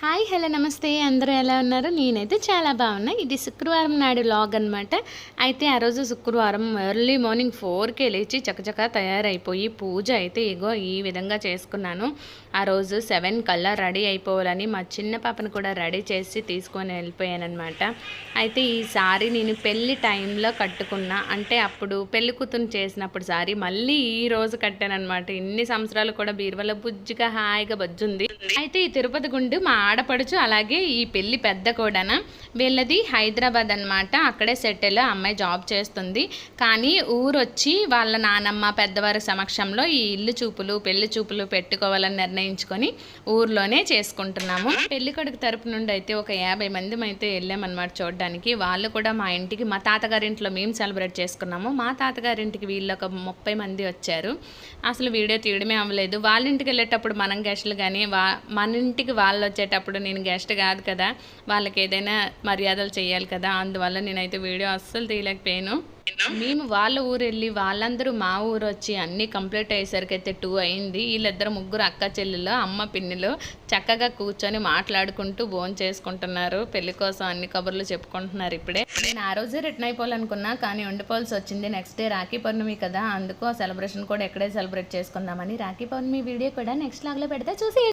Hi hello నమస్తే. అందరూ ఎలా ఉన్నారు? నేనైతే చాలా బాగున్నా. ఇది శుక్రవారం నాడు లాగ్ అనమాట అయితే ఆ రోజు శుక్రవారం ఎర్లీ మార్నింగ్ ఫోర్కే లేచి చకచక తయారైపోయి పూజ అయితే ఇగో ఈ విధంగా చేసుకున్నాను. ఆ రోజు సెవెన్ కల్లా రెడీ అయిపోవాలని మా చిన్న పాపను కూడా రెడీ చేసి తీసుకొని వెళ్ళిపోయానమాట అయితే ఈ సారీ నేను పెళ్ళి టైంలో కట్టుకున్నా. అంటే అప్పుడు పెళ్ళి కూతురు చేసినప్పుడు సారీ మళ్ళీ ఈ రోజు కట్టానమాట ఇన్ని సంవత్సరాలు కూడా బీరువాలో బుజ్జిగా హాయిగా బజ్జుంది. అయితే ఈ తిరుపతి గుండు మా ఆడపడుచు అలాగే ఈ పెళ్ళి పెద్ద కూడాన. వీళ్ళది హైదరాబాద్ అనమాట అక్కడే సెటిల్ అమ్మాయి జాబ్ చేస్తుంది. కానీ ఊరొచ్చి వాళ్ళ నానమ్మ పెద్దవారి సమక్షంలో ఈ ఇల్లు చూపులు పెళ్ళి చూపులు పెట్టుకోవాలని నిర్ణయించుకొని ఊర్లోనే చేసుకుంటున్నాము. పెళ్ళి కొడుకు తరపు నుండి అయితే ఒక యాభై మంది అయితే వెళ్ళామన్నమాట చూడడానికి. వాళ్ళు కూడా మా ఇంటికి మా తాతగారింట్లో మేము సెలబ్రేట్ చేసుకున్నాము. మా తాతగారింటికి వీళ్ళు ఒక ముప్పై మంది వచ్చారు. అసలు వీడియో తీయడమే అవ్వలేదు. వాళ్ళ ఇంటికి వెళ్ళేటప్పుడు మనం గెస్టులు కానీ వా మన ఇంటికి వాళ్ళు వచ్చేటప్పుడు అప్పుడు నేను గెస్ట్ కాదు కదా వాళ్ళకి ఏదైనా మర్యాదలు చేయాలి కదా అందువల్ల నేనైతే వీడియో అస్సలు తీయలేకపోయాను. మేము వాళ్ళ ఊరు వెళ్ళి వాళ్ళందరూ మా ఊరు వచ్చి అన్నీ కంప్లీట్ అయ్యేసరికి అయితే టూ అయింది. వీళ్ళిద్దరు ముగ్గురు అక్క చెల్లెలు అమ్మ పిన్నులు చక్కగా కూర్చొని మాట్లాడుకుంటూ భోజనం చేసుకుంటున్నారు. పెళ్ళి కోసం అన్ని కబుర్లు చెప్పుకుంటున్నారు ఇప్పుడే. నేను ఆ రోజే రిటర్న్ అయిపోవాలనుకున్నా కానీ ఉండిపోవాల్సి వచ్చింది. నెక్స్ట్ డే రాఖీ పౌర్ణమి కదా అందుకు సెలబ్రేషన్ కూడా ఎక్కడే సెలబ్రేట్ చేసుకుందామని రాఖీ పౌర్ణమి వీడియో కూడా నెక్స్ట్ లాగ్లో పెడితే చూసి